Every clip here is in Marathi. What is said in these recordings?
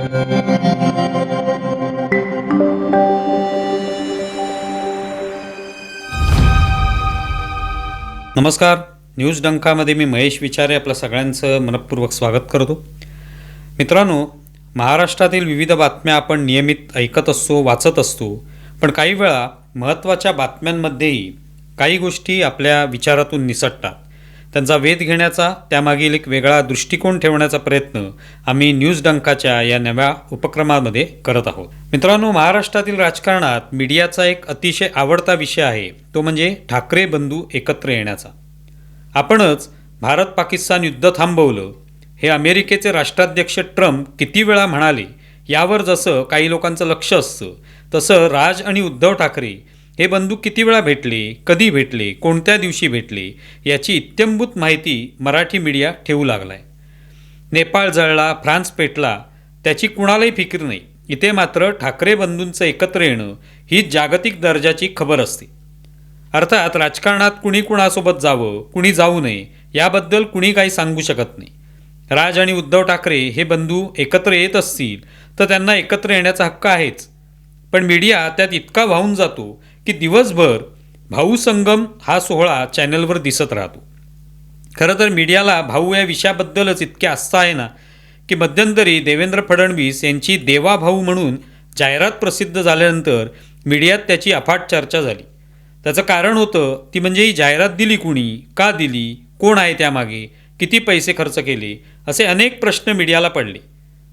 नमस्कार. न्यूज डंकामध्ये मी महेश विचारे आपलं सगळ्यांचं मनपूर्वक स्वागत करतो. मित्रांनो महाराष्ट्रातील विविध बातम्या आपण नियमित ऐकत असतो वाचत असतो पण काही वेळा महत्त्वाच्या बातम्यांमध्येही काही गोष्टी आपल्या विचारातून निसटतात. त्यांचा वेध घेण्याचा त्यामागील एक वेगळा दृष्टिकोन ठेवण्याचा प्रयत्न आम्ही न्यूज डंकाच्या या नव्या उपक्रमामध्ये करत आहोत. मित्रांनो महाराष्ट्रातील राजकारणात मीडियाचा एक अतिशय आवडता विषय आहे तो म्हणजे ठाकरे बंधू एकत्र येण्याचा. आपणच भारत पाकिस्तान युद्ध थांबवलं हे अमेरिकेचे राष्ट्राध्यक्ष ट्रम्प किती वेळा म्हणाले यावर जसं काही लोकांचं लक्ष असतं तसं राज आणि उद्धव ठाकरे हे बंदूक किती वेळा भेटले कधी भेटले कोणत्या दिवशी भेटले याची इत्यंभूत माहिती मराठी मीडिया ठेवू लागलाय. नेपाळ जळला फ्रान्स पेटला त्याची कुणालाही फिकीर नाही. इथे मात्र ठाकरे बंधूंचं एकत्र येणं ही जागतिक दर्जाची खबर असते. अर्थात राजकारणात कुणी कुणासोबत जावं कुणी जाऊ नये याबद्दल कुणी काही सांगू शकत नाही. राज आणि उद्धव ठाकरे हे बंधू एकत्र येत असतील तर त्यांना एकत्र येण्याचा हक्क आहेच. पण मीडिया त्यात इतका वाहून जातो की दिवसभर भाऊ संगम हा सोहळा चॅनलवर दिसत राहतो. खरं तर मीडियाला भाऊ या विषयाबद्दलच इतके आस्था आहे ना की मध्यंतरी देवेंद्र फडणवीस यांची देवा भाऊ म्हणून जाहिरात प्रसिद्ध झाल्यानंतर मीडियात त्याची अफाट चर्चा झाली. त्याचं कारण होतं ती म्हणजे ही जाहिरात दिली कुणी का दिली कोण आहे त्यामागे किती पैसे खर्च केले असे अनेक प्रश्न मीडियाला पडले.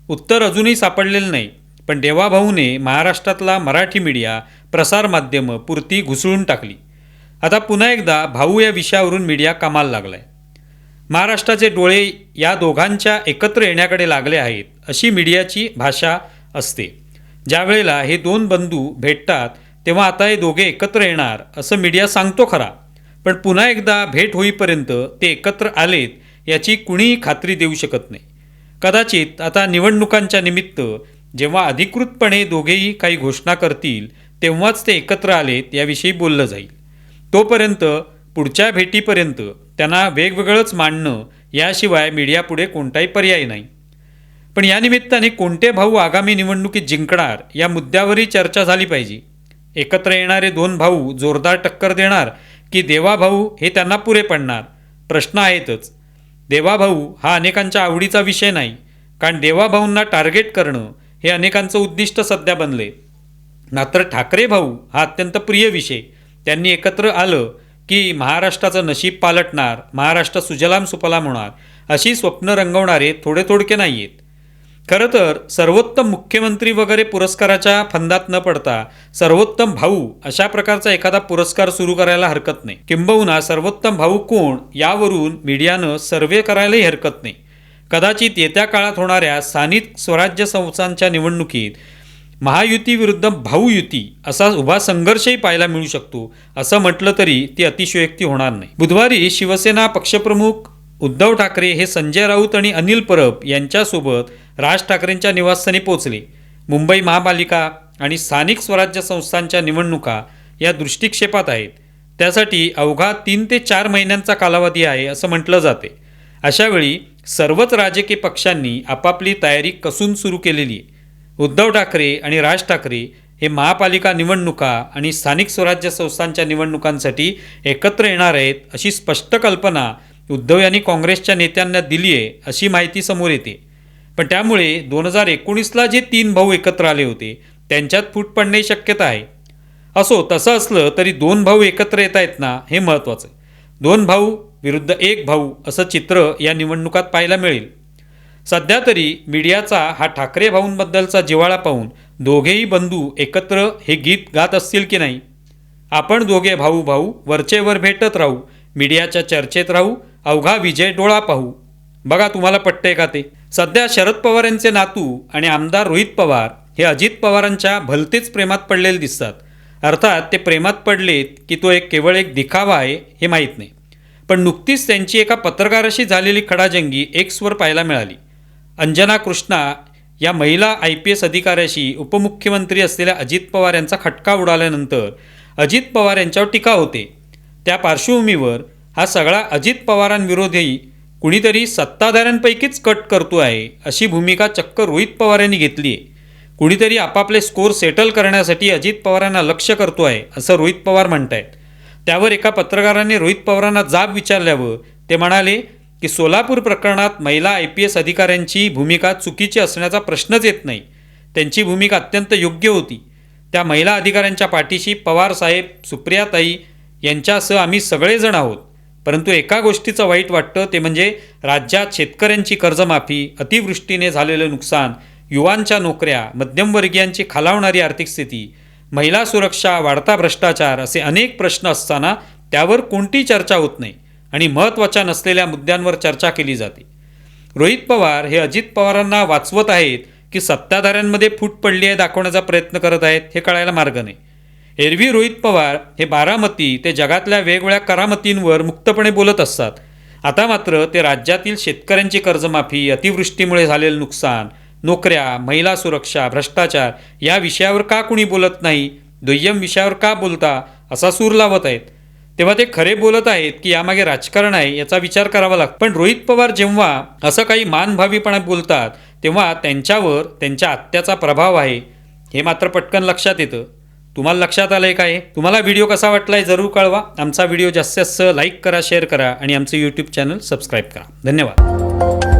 उत्तर अजूनही सापडलेलं नाही. पण देवाभाऊने महाराष्ट्रातला मराठी मीडिया प्रसारमाध्यमं पुरती घुसळून टाकली. आता पुन्हा एकदा भाऊ या विषयावरून मीडिया कमाल लागलाय. महाराष्ट्राचे डोळे या दोघांच्या एकत्र येण्याकडे लागले आहेत अशी मीडियाची भाषा असते. ज्या वेळेला हे दोन बंधू भेटतात तेव्हा आता हे दोघे एकत्र येणार असं मीडिया सांगतो खरा. पण पुन्हा एकदा भेट होईपर्यंत ते एकत्र आलेत याची कुणीही खात्री देऊ शकत नाही. कदाचित आता निवडणुकांच्या निमित्त जेव्हा अधिकृतपणे दोघेही काही घोषणा करतील तेव्हाच ते एकत्र आलेत याविषयी बोललं जाईल. तोपर्यंत पुढच्या भेटीपर्यंत त्यांना वेगवेगळंच मांडणं याशिवाय मीडियापुढे कोणताही पर्याय नाही. पण या निमित्ताने कोणते भाऊ आगामी निवडणुकीत जिंकणार या मुद्द्यावरही चर्चा झाली पाहिजे. एकत्र येणारे दोन भाऊ जोरदार टक्कर देणार की देवाभाऊ हे त्यांना पुरे पडणार? प्रश्न आहेतच. देवाभाऊ हा अनेकांच्या आवडीचा विषय नाही. कारण देवाभाऊंना टार्गेट करणं हे अनेकांचं उद्दिष्ट सध्या बनले. मात्र ठाकरे भाऊ हा अत्यंत प्रिय विषय. त्यांनी एकत्र आलं की महाराष्ट्राचं नशीब पालटणार महाराष्ट्र सुजलाम सुफलाम होणार अशी स्वप्न रंगवणारे थोडे थोडके नाही आहेत खरं तर सर्वोत्तम मुख्यमंत्री वगैरे पुरस्काराच्या फंदात न पडता सर्वोत्तम भाऊ अशा प्रकारचा एखादा पुरस्कार सुरू करायला हरकत नाही. किंबहुना सर्वोत्तम भाऊ कोण यावरून मीडियानं सर्वे करायलाही हरकत नाही. कदाचित येत्या काळात होणाऱ्या स्थानिक स्वराज्य संस्थांच्या निवडणुकीत महायुतीविरुद्ध भाऊ भाऊयुती असा उभा संघर्षही पाहायला मिळू शकतो असं म्हटलं तरी ती अतिशयोक्ती होणार नाही. बुधवारी शिवसेना पक्षप्रमुख उद्धव ठाकरे हे संजय राऊत आणि अनिल परब यांच्यासोबत राज ठाकरेंच्या निवासस्थानी पोहोचले. मुंबई महापालिका आणि स्थानिक स्वराज्य संस्थांच्या निवडणुका या दृष्टिक्षेपात आहेत. त्यासाठी अवघा तीन ते चार महिन्यांचा कालावधी आहे असं म्हटलं जाते. अशावेळी सर्वच राजकीय पक्षांनी आपापली तयारी कसून सुरू केलेली आहे. उद्धव ठाकरे आणि राज ठाकरे हे महापालिका निवडणुका आणि स्थानिक स्वराज्य संस्थांच्या निवडणुकांसाठी एकत्र येणार आहेत अशी स्पष्ट कल्पना उद्धव यांनी काँग्रेसच्या नेत्यांना दिली आहे अशी माहिती समोर येते. पण त्यामुळे दोन हजार एकोणीसला जे तीन भाऊ एकत्र आले होते त्यांच्यात फूट पडणे शक्यता आहे. असो तसं असलं तरी दोन भाऊ एकत्र येत आहेत ना हे महत्त्वाचं दोन भाऊ विरुद्ध एक भाऊ असं चित्र या निवडणुकात पाहायला मिळेल. सध्या तरी मीडियाचा हा ठाकरे भाऊंबद्दलचा जिव्हाळा पाहून दोघेही बंधू एकत्र हे गीत गात असतील की नाही? आपण दोघे भाऊ भाऊ वरचेवर भेटत राहू मीडियाच्या चर्चेत राहू अवघा विजय डोळा पाहू. बघा तुम्हाला पट्टे का ते? सध्या शरद पवार यांचे नातू आणि आमदार रोहित पवार हे अजित पवारांच्या भलतेच प्रेमात पडलेले दिसतात. अर्थात ते प्रेमात पडलेत की तो एक केवळ एक दिखावा आहे हे माहीत नाही. पण नुकतीच त्यांची एका पत्रकाराशी झालेली खडाजंगी एक्सवर पाहायला मिळाली. अंजना कृष्णा या महिला आय पी एस अधिकाऱ्याशी उपमुख्यमंत्री असलेल्या अजित पवार यांचा खटका उडाल्यानंतर अजित पवार यांच्यावर टीका होते. त्या पार्श्वभूमीवर हा सगळा अजित पवारांविरोधी कुणीतरी सत्ताधाऱ्यांपैकीच कट करतो आहे अशी भूमिका चक्क रोहित पवार यांनी घेतली आहे. कुणीतरी आपापले स्कोर सेटल करण्यासाठी अजित पवारांना लक्ष करतो आहे असं रोहित पवार म्हणत आहेत त्यावर एका पत्रकाराने रोहित पवारांना जाब विचारल्यावर ते म्हणाले की सोलापूर प्रकरणात महिला आय पी एस अधिकाऱ्यांची भूमिका चुकीची असण्याचा प्रश्नच येत नाही. त्यांची भूमिका अत्यंत योग्य होती. त्या महिला अधिकाऱ्यांच्या पाठीशी पवार साहेब सुप्रियाताई यांच्यासह आम्ही सगळेजण आहोत. परंतु एका गोष्टीचं वाईट वाटतं ते म्हणजे राज्यात शेतकऱ्यांची कर्जमाफी अतिवृष्टीने झालेलं नुकसान युवांच्या नोकऱ्या मध्यमवर्गीयांची खालावणारी आर्थिक स्थिती महिला सुरक्षा वाढता भ्रष्टाचार असे अनेक प्रश्न असताना त्यावर कोणती चर्चा होत नाही आणि महत्त्वाच्या नसलेल्या मुद्द्यांवर चर्चा केली जाते. रोहित पवार हे अजित पवारांना वाचवत आहेत की सत्ताधाऱ्यांमध्ये फूट पडली आहे दाखवण्याचा प्रयत्न करत आहेत हे कळायला मार्ग नाही. एरवी रोहित पवार हे बारामती ते जगातल्या वेगवेगळ्या करामतींवर मुक्तपणे बोलत असतात. आता मात्र ते राज्यातील शेतकऱ्यांची कर्जमाफी अतिवृष्टीमुळे झालेलं नुकसान नोकऱ्या महिला सुरक्षा भ्रष्टाचार या विषयावर का कुणी बोलत नाही? दुय्यम विषयावर का बोलता? असा सूर लावत आहेत. तेव्हा ते खरे बोलत आहेत की यामागे राजकारण आहे याचा विचार करावा लागतो पण रोहित पवार जेव्हा असं काही मानभावीपणा बोलतात तेव्हा त्यांच्यावर त्यांच्या आत्याचा प्रभाव आहे. हे मात्र पटकन लक्षात येतं. तुम्हाला लक्षात आलंय काय? तुम्हाला व्हिडिओ कसा वाटलाय जरूर कळवा. आमचा व्हिडिओ जास्तीत जास्त लाईक करा शेअर करा आणि आमचं यूट्यूब चॅनल सबस्क्राईब करा. धन्यवाद.